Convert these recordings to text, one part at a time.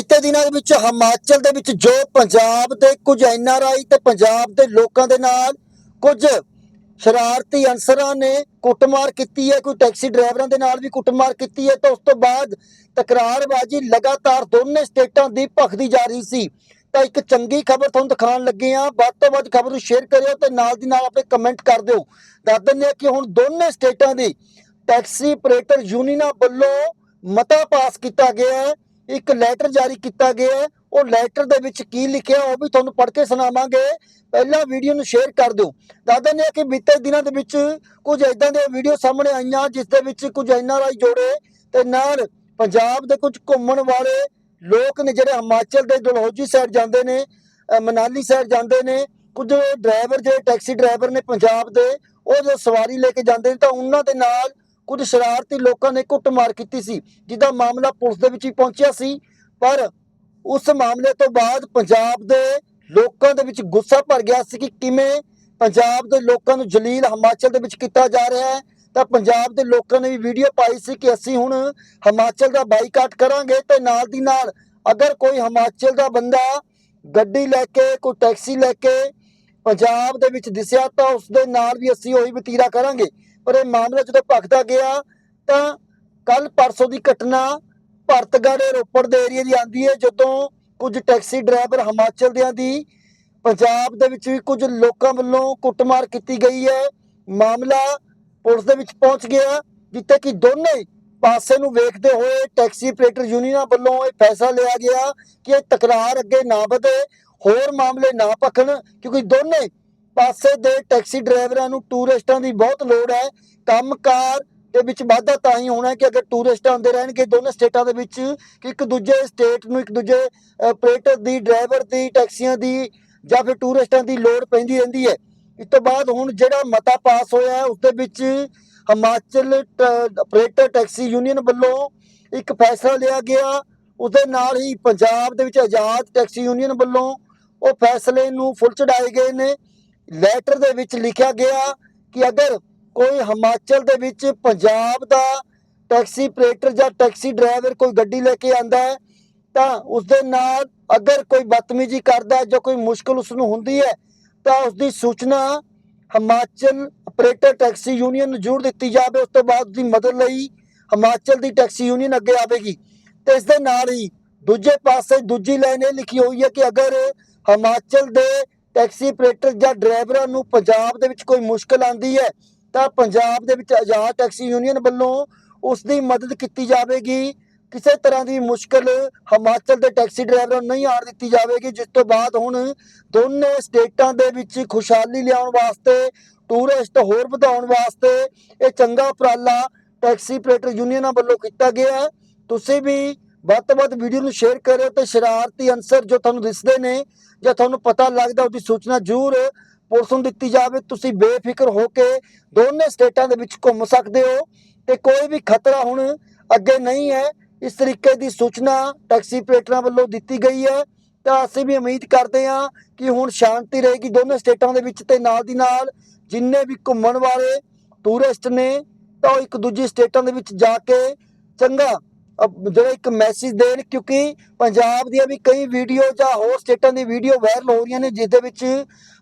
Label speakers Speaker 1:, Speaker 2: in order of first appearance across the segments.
Speaker 1: ਬੀਤੇ ਦਿਨਾਂ ਦੇ ਵਿੱਚ ਹਿਮਾਚਲ ਦੇ ਵਿੱਚ ਜੋ ਪੰਜਾਬ ਦੇ ਕੁਝ ਐਨਆਰਆਈ ਤੇ ਪੰਜਾਬ ਦੇ ਲੋਕਾਂ ਦੇ ਨਾਲ ਕੁਝ ਸ਼ਰਾਰਤੀ ਅਨਸਰਾਂ ਨੇ ਕੁੱਟਮਾਰ ਕੀਤੀ ਹੈ, ਕੋਈ ਟੈਕਸੀ ਡਰਾਈਵਰਾਂ ਦੇ ਨਾਲ ਵੀ ਕੁੱਟਮਾਰ ਕੀਤੀ ਹੈ, ਤਾਂ ਉਸ ਤੋਂ ਬਾਅਦ ਤਕਰਾਰਬਾਜ਼ੀ ਲਗਾਤਾਰ ਦੋਨੇ ਸਟੇਟਾਂ ਦੀ ਭਖਦੀ ਜਾ ਰਹੀ ਸੀ। ਤਾਂ ਇੱਕ ਚੰਗੀ ਖਬਰ ਤੁਹਾਨੂੰ ਦਿਖਾਉਣ ਲੱਗੇ ਆ ਵੱਧ ਤੋਂ ਵੱਧ ਖਬਰ ਨੂੰ ਸ਼ੇਅਰ ਕਰਿਓ ਤੇ ਨਾਲ ਦੀ ਨਾਲ ਆਪਣੇ ਕਮੈਂਟ ਕਰ ਦਿਓ। ਦੱਸ ਦਿੰਦੇ ਹਾਂ ਕਿ ਹੁਣ ਦੋਨੇ ਸਟੇਟਾਂ ਦੀ ਟੈਕਸੀ ਆਪਰੇਟਰ ਯੂਨੀਅਨਾਂ ਵੱਲੋਂ ਮਤਾ ਪਾਸ ਕੀਤਾ ਗਿਆ ਹੈ। ਇੱਕ ਲੈਟਰ ਜਾਰੀ ਕੀਤਾ ਗਿਆ ਹੈ। ਉਹ ਲੈਟਰ ਦੇ ਵਿੱਚ ਕੀ ਲਿਖਿਆ ਉਹ ਵੀ ਤੁਹਾਨੂੰ ਪੜ੍ਹ ਕੇ ਸੁਣਾਵਾਂਗੇ। ਪਹਿਲਾਂ ਵੀਡੀਓ ਨੂੰ ਸ਼ੇਅਰ ਕਰ ਦਿਓ। ਦੱਸ ਦਿੰਦੇ ਹਾਂ ਕਿ ਬੀਤੇ ਦਿਨਾਂ ਦੇ ਵਿੱਚ ਕੁਝ ਇਦਾਂ ਦੀਆਂ ਵੀਡੀਓ ਸਾਹਮਣੇ ਆਈਆਂ, ਜਿਸ ਦੇ ਵਿੱਚ ਕੁਝ ਐਨਆਰਆਈ ਜੋੜੇ ਤੇ ਨਾਲ ਪੰਜਾਬ ਦੇ ਕੁਝ ਘੁੰਮਣ ਵਾਲੇ ਲੋਕ ਨੇ ਜਿਹੜੇ ਹਿਮਾਚਲ ਦੇ ਦਲਹੌਜੀ ਸਾਈਡ ਜਾਂਦੇ ਨੇ ਮਨਾਲੀ ਸਾਈਡ ਜਾਂਦੇ ਨੇ, ਕੁਝ ਡਰਾਈਵਰ ਜਿਹੜੇ ਟੈਕਸੀ ਡਰਾਈਵਰ ਨੇ ਪੰਜਾਬ ਦੇ, ਉਹ ਜੋ ਸਵਾਰੀ ਲੈ ਕੇ ਜਾਂਦੇ ਨੇ ਤਾਂ ਉਹਨਾਂ ਦੇ ਨਾਲ ਕੁਝ ਸ਼ਰਾਰਤੀ ਲੋਕਾਂ ਨੇ ਕੁੱਟਮਾਰ ਕੀਤੀ ਸੀ ਜਿਹਦਾ ਮਾਮਲਾ ਪੁਲਿਸ ਦੇ ਵਿੱਚ ਹੀ ਪਹੁੰਚਿਆ ਸੀ। ਪਰ ਉਸ ਮਾਮਲੇ ਤੋਂ ਬਾਅਦ ਪੰਜਾਬ ਦੇ ਲੋਕਾਂ ਦੇ ਵਿੱਚ ਗੁੱਸਾ ਭਰ ਗਿਆ ਸੀ ਕਿ ਕਿਵੇਂ ਪੰਜਾਬ ਦੇ ਲੋਕਾਂ ਨੂੰ ਜਲੀਲ ਹਿਮਾਚਲ ਦੇ ਵਿੱਚ ਕੀਤਾ ਜਾ ਰਿਹਾ ਹੈ। ਤਾਂ ਪੰਜਾਬ ਦੇ ਲੋਕਾਂ ਨੇ ਵੀ ਵੀਡੀਓ ਪਾਈ ਸੀ ਕਿ ਅਸੀਂ ਹੁਣ ਹਿਮਾਚਲ ਦਾ ਬਾਈਕਾਟ ਕਰਾਂਗੇ ਤੇ ਨਾਲ ਦੀ ਨਾਲ ਅਗਰ ਕੋਈ ਹਿਮਾਚਲ ਦਾ ਬੰਦਾ ਗੱਡੀ ਲੈ ਕੇ, ਕੋਈ ਟੈਕਸੀ ਲੈ ਕੇ ਪੰਜਾਬ ਦੇ ਵਿੱਚ ਦਿਸਿਆ ਤਾਂ ਉਸ ਦੇ ਨਾਲ ਵੀ ਅਸੀਂ ਉਹੀ ਵਤੀਰਾ ਕਰਾਂਗੇ। ਪਰ ਇਹ ਮਾਮਲਾ ਜਦੋਂ ਭਖਦਾ ਗਿਆ, ਤਾਂ ਕੱਲ ਪਰਸੋਂ ਦੀ ਘਟਨਾ ਭਰਤਗੜ੍ਹ ਰੋਪੜ ਦੇ ਏਰੀਆ ਦੀ ਆਂਦੀ ਹੈ, ਜਦੋਂ ਕੁਝ ਟੈਕਸੀ ਡਰਾਈਵਰ ਹਿਮਾਚਲ ਦਿਆਂ ਦੀ, ਪੰਜਾਬ ਦੇ ਵਿੱਚ ਵੀ ਕੁਝ ਲੋਕਾਂ ਵੱਲੋਂ ਕੁੱਟਮਾਰ ਕੀਤੀ ਗਈ ਹੈ। ਮਾਮਲਾ ਪੁਲਿਸ ਦੇ ਵਿੱਚ ਪਹੁੰਚ ਗਿਆ, ਜਿੱਥੇ ਕਿ ਦੋਨੇ ਪਾਸੇ ਨੂੰ ਵੇਖਦੇ ਹੋਏ ਟੈਕਸੀ ਆਪਰੇਟਰ ਯੂਨੀਅਨਾਂ ਵੱਲੋਂ ਇਹ ਫੈਸਲਾ ਲਿਆ ਗਿਆ ਕਿ ਇਹ ਤਕਰਾਰ ਅੱਗੇ ਨਾ ਵਧੇ, ਹੋਰ ਮਾਮਲੇ ਨਾ ਪਖਣ ਕਿਉਂਕਿ ਦੋਨੇ ਪਾਸੇ ਦੇ ਟੈਕਸੀ ਡਰਾਈਵਰਾਂ ਨੂੰ ਟੂਰਿਸਟਾਂ ਦੀ ਬਹੁਤ ਲੋੜ ਹੈ। ਕੰਮਕਾਰ ਦੇ ਵਿੱਚ ਵਾਧਾ ਤਾਂ ਹੀ ਹੋਣਾ ਕਿ ਅਗਰ ਟੂਰਿਸਟ ਆਉਂਦੇ ਰਹਿਣਗੇ ਦੋਨੇ ਸਟੇਟਾਂ ਦੇ ਵਿੱਚ ਕਿ ਇੱਕ ਦੂਜੇ ਸਟੇਟ ਨੂੰ, ਇੱਕ ਦੂਜੇ ਆਪਰੇਟਰ ਦੀ, ਡਰਾਈਵਰ ਦੀ, ਟੈਕਸੀਆਂ ਦੀ ਜਾਂ ਫਿਰ ਟੂਰਿਸਟਾਂ ਦੀ ਲੋੜ ਪੈਂਦੀ ਰਹਿੰਦੀ ਹੈ। ਇਸ ਤੋਂ ਬਾਅਦ ਹੁਣ ਜਿਹੜਾ ਮਤਾ ਪਾਸ ਹੋਇਆ ਹੈ ਉਸ ਦੇ ਵਿੱਚ ਹਿਮਾਚਲ ਆਪਰੇਟਰ ਟੈਕਸੀ ਯੂਨੀਅਨ ਵੱਲੋਂ ਇੱਕ ਫੈਸਲਾ ਲਿਆ ਗਿਆ। ਉਸ ਦੇ ਨਾਲ ਹੀ ਪੰਜਾਬ ਦੇ ਵਿੱਚ ਆਜ਼ਾਦ ਟੈਕਸੀ ਯੂਨੀਅਨ ਵੱਲੋਂ ਉਹ ਫੈਸਲੇ ਨੂੰ ਫੁੱਲ ਚੜਾਏ ਗਏ ਨੇ। ਲੈਟਰ ਦੇ ਵਿੱਚ ਲਿਖਿਆ ਗਿਆ ਕਿ ਅਗਰ ਕੋਈ ਹਿਮਾਚਲ ਦੇ ਵਿੱਚ ਪੰਜਾਬ ਦਾ ਟੈਕਸੀ ਆਪਰੇਟਰ ਜਾਂ ਟੈਕਸੀ ਡਰਾਈਵਰ ਕੋਈ ਗੱਡੀ ਲੈ ਕੇ ਆਂਦਾ ਹੈ, ਤਾਂ ਉਸ ਦੇ ਨਾਲ ਅਗਰ ਕੋਈ ਬਦਤਮੀਜ਼ੀ ਕਰਦਾ ਜਾਂ ਕੋਈ ਮੁਸ਼ਕਲ ਉਸ ਨੂੰ ਹੁੰਦੀ ਹੈ, ਤਾਂ ਉਸ ਦੀ ਸੂਚਨਾ ਹਿਮਾਚਲ ਆਪਰੇਟਰ ਟੈਕਸੀ ਯੂਨੀਅਨ ਨੂੰ ਜ਼ਰੂਰ ਦਿੱਤੀ ਜਾਵੇ। ਉਸ ਤੋਂ ਬਾਅਦ ਉਸ ਦੀ ਮਦਦ ਲਈ ਹਿਮਾਚਲ ਦੀ ਟੈਕਸੀ ਯੂਨੀਅਨ ਅੱਗੇ ਆਵੇਗੀ। ਤੇ ਇਸ ਦੇ ਨਾਲ ਹੀ ਦੂਜੇ ਪਾਸੇ ਦੂਜੀ ਲਾਈਨ ਇਹ ਲਿਖੀ ਹੋਈ ਹੈ ਕਿ ਅਗਰ ਹਿਮਾਚਲ ਦੇ ਟੈਕਸੀ ਆਪਰੇਟਰ ਜਾਂ ਡਰਾਈਵਰਾਂ ਨੂੰ ਪੰਜਾਬ ਦੇ ਵਿੱਚ ਕੋਈ ਮੁਸ਼ਕਲ ਆਂਦੀ ਹੈ, ਤਾਂ ਪੰਜਾਬ ਦੇ ਵਿੱਚ ਆਜ਼ਾਦ ਟੈਕਸੀ ਯੂਨੀਅਨ ਵੱਲੋਂ ਉਸ ਦੀ ਮਦਦ ਕੀਤੀ ਜਾਵੇਗੀ। ਕਿਸੇ ਤਰ੍ਹਾਂ ਦੀ ਮੁਸ਼ਕਲ ਹਿਮਾਚਲ ਦੇ ਟੈਕਸੀ ਡਰਾਈਵਰਾਂ ਨੂੰ ਨਹੀਂ ਆਣ ਦਿੱਤੀ ਜਾਵੇਗੀ। ਜਿਸ ਤੋਂ ਬਾਅਦ ਹੁਣ ਦੋਨੇ ਸਟੇਟਾਂ ਦੇ ਵਿੱਚ ਖੁਸ਼ਹਾਲੀ ਲਿਆਉਣ ਵਾਸਤੇ, ਟੂਰਿਸਟ ਹੋਰ ਵਧਾਉਣ ਵਾਸਤੇ ਇਹ ਚੰਗਾ ਉਪਰਾਲਾ ਟੈਕਸੀ ਆਪਰੇਟਰ ਯੂਨੀਅਨਾਂ ਵੱਲੋਂ ਕੀਤਾ ਗਿਆ। ਹੈ ਤੁਸੀਂ ਵੀ ਵੱਧ ਤੋਂ ਵੱਧ ਵੀਡੀਓ ਨੂੰ ਸ਼ੇਅਰ ਕਰਿਓ ਤੇ ਸ਼ਰਾਰਤੀ ਅਨਸਰ ਜੋ ਤੁਹਾਨੂੰ ਦਿਸਦੇ ਨੇ ਜਾਂ ਤੁਹਾਨੂੰ ਪਤਾ ਲੱਗਦਾ ਉਹਦੀ ਸੂਚਨਾ ਜ਼ਰੂਰ ਪੁਲਿਸ ਨੂੰ ਦਿੱਤੀ ਜਾਵੇ। ਤੁਸੀਂ ਬੇਫਿਕਰ ਹੋ ਕੇ ਦੋਨੇ ਸਟੇਟਾਂ ਦੇ ਵਿੱਚ ਘੁੰਮ ਸਕਦੇ ਹੋ ਤੇ ਕੋਈ ਵੀ ਖਤਰਾ ਹੁਣ ਅੱਗੇ ਨਹੀਂ ਹੈ। ਇਸ ਤਰੀਕੇ ਦੀ ਸੂਚਨਾ ਟੈਕਸੀ ਆਪਰੇਟਰਾਂ ਵੱਲੋਂ ਦਿੱਤੀ ਗਈ ਹੈ। ਤਾਂ ਅਸੀਂ ਵੀ ਉਮੀਦ ਕਰਦੇ ਹਾਂ ਕਿ ਹੁਣ ਸ਼ਾਂਤੀ ਰਹੇਗੀ ਦੋਨੇ ਸਟੇਟਾਂ ਦੇ ਵਿੱਚ ਤੇ ਨਾਲ ਦੀ ਨਾਲ ਜਿੰਨੇ ਵੀ ਘੁੰਮਣ ਵਾਲੇ ਟੂਰਿਸਟ ਨੇ ਤਾਂ ਉਹ ਇੱਕ ਦੂਜੀ ਸਟੇਟਾਂ ਦੇ ਵਿੱਚ ਜਾ ਕੇ ਚੰਗਾ ਜਿਹੜਾ ਇੱਕ ਮੈਸੇਜ ਦੇਣ, ਕਿਉਂਕਿ ਪੰਜਾਬ ਦੀਆਂ ਵੀ ਕਈ ਵੀਡੀਓ ਜਾਂ ਹੋਰ ਸਟੇਟਾਂ ਦੀ ਵੀਡੀਓ ਵਾਇਰਲ ਹੋ ਰਹੀਆਂ ਨੇ ਜਿਸ ਦੇ ਵਿੱਚ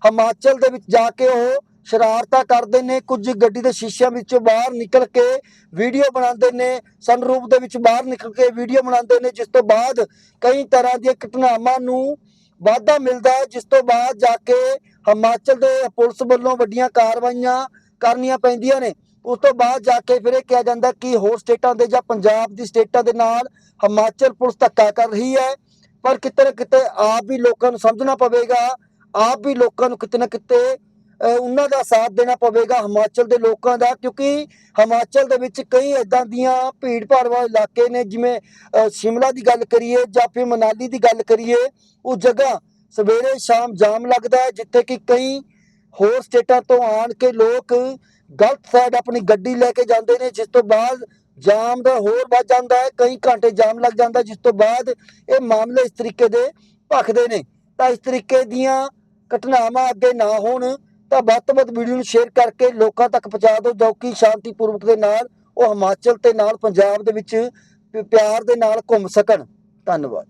Speaker 1: ਹਿਮਾਚਲ ਦੇ ਵਿੱਚ ਜਾ ਕੇ ਉਹ ਸ਼ਰਾਰਤਾਂ ਕਰਦੇ ਨੇ, ਕੁਝ ਗੱਡੀ ਦੇ ਸ਼ੀਸ਼ਿਆਂ ਵਿੱਚੋਂ ਬਾਹਰ ਨਿਕਲ ਕੇ ਵੀਡੀਓ ਬਣਾਉਂਦੇ ਨੇ ਸਨਰੂਪ ਦੇ ਵਿੱਚ ਬਾਹਰ ਨਿਕਲ ਕੇ ਵੀਡੀਓ ਬਣਾਉਂਦੇ ਨੇ, ਜਿਸ ਤੋਂ ਬਾਅਦ ਕਈ ਤਰ੍ਹਾਂ ਦੀਆਂ ਘਟਨਾਵਾਂ ਨੂੰ ਵਾਧਾ ਮਿਲਦਾ ਹੈ, ਜਿਸ ਤੋਂ ਬਾਅਦ ਜਾ ਕੇ ਹਿਮਾਚਲ ਦੇ ਪੁਲਿਸ ਵੱਲੋਂ ਵੱਡੀਆਂ ਕਾਰਵਾਈਆਂ ਕਰਨੀਆਂ ਪੈਂਦੀਆਂ ਨੇ। ਉਸ ਤੋਂ ਬਾਅਦ ਜਾ ਕੇ ਫਿਰ ਇਹ ਕਿਹਾ ਜਾਂਦਾ ਕਿ ਹੋਰ ਸਟੇਟਾਂ ਦੇ ਜਾਂ ਪੰਜਾਬ ਦੀ ਸਟੇਟਾਂ ਦੇ ਨਾਲ ਹਿਮਾਚਲ ਪੁਲਿਸ ਧੱਕਾ ਕਰ ਰਹੀ ਹੈ। ਪਰ ਕਿਤੇ ਨਾ ਕਿਤੇ ਆਪ ਵੀ ਲੋਕਾਂ ਨੂੰ ਸਮਝਣਾ ਪਵੇਗਾ, ਆਪ ਵੀ ਲੋਕਾਂ ਨੂੰ ਕਿਤੇ ਨਾ ਕਿਤੇ ਉਹਨਾਂ ਦਾ ਸਾਥ ਦੇਣਾ ਪਵੇਗਾ ਹਿਮਾਚਲ ਦੇ ਲੋਕਾਂ ਦਾ। ਕਿਉਂਕਿ ਹਿਮਾਚਲ ਦੇ ਵਿੱਚ ਕਈ ਇਦਾਂ ਦੀਆਂ ਭੀੜ ਭਾੜ ਵਾਲੇ ਇਲਾਕੇ ਨੇ, ਜਿਵੇਂ ਸ਼ਿਮਲਾ ਦੀ ਗੱਲ ਕਰੀਏ ਜਾਂ ਫਿਰ ਮਨਾਲੀ ਦੀ ਗੱਲ ਕਰੀਏ, ਉਹ ਜਗ੍ਹਾ ਸਵੇਰੇ ਸ਼ਾਮ ਜਾਮ ਲੱਗਦਾ ਹੈ, ਜਿੱਥੇ ਕਿ ਕਈ ਹੋਰ ਸਟੇਟਾਂ ਤੋਂ ਆਣ ਕੇ ਲੋਕ ਗਲਤ ਸਾਈਡ ਆਪਣੀ ਗੱਡੀ ਲੈ ਕੇ ਜਾਂਦੇ ਨੇ, ਜਿਸ ਤੋਂ ਬਾਅਦ ਜਾਮ ਦਾ ਹੋਰ ਵੱਧ ਜਾਂਦਾ ਹੈ, ਕਈ ਘੰਟੇ ਜਾਮ ਲੱਗ ਜਾਂਦਾ, ਜਿਸ ਤੋਂ ਬਾਅਦ ਇਹ ਮਾਮਲੇ ਇਸ ਤਰੀਕੇ ਦੇ ਭਖਦੇ ਨੇ। ਤਾਂ ਇਸ ਤਰੀਕੇ ਦੀਆਂ ਘਟਨਾਵਾਂ ਅੱਗੇ ਨਾ ਹੋਣ, ਤਾਂ ਵੱਧ ਤੋਂ ਵੱਧ ਵੀਡੀਓ ਨੂੰ ਸ਼ੇਅਰ ਕਰਕੇ ਲੋਕਾਂ ਤੱਕ ਪਹੁੰਚਾ ਦਿਓ, ਜੋ ਕਿ ਸ਼ਾਂਤੀਪੂਰਵਕ ਦੇ ਨਾਲ, ਉਹ ਹਿਮਾਚਲ ਤੇ ਨਾਲ, ਪੰਜਾਬ ਦੇ ਵਿੱਚ, ਪਿਆਰ ਦੇ ਨਾਲ ਘੁੰਮ ਸਕਣ। ਧੰਨਵਾਦ।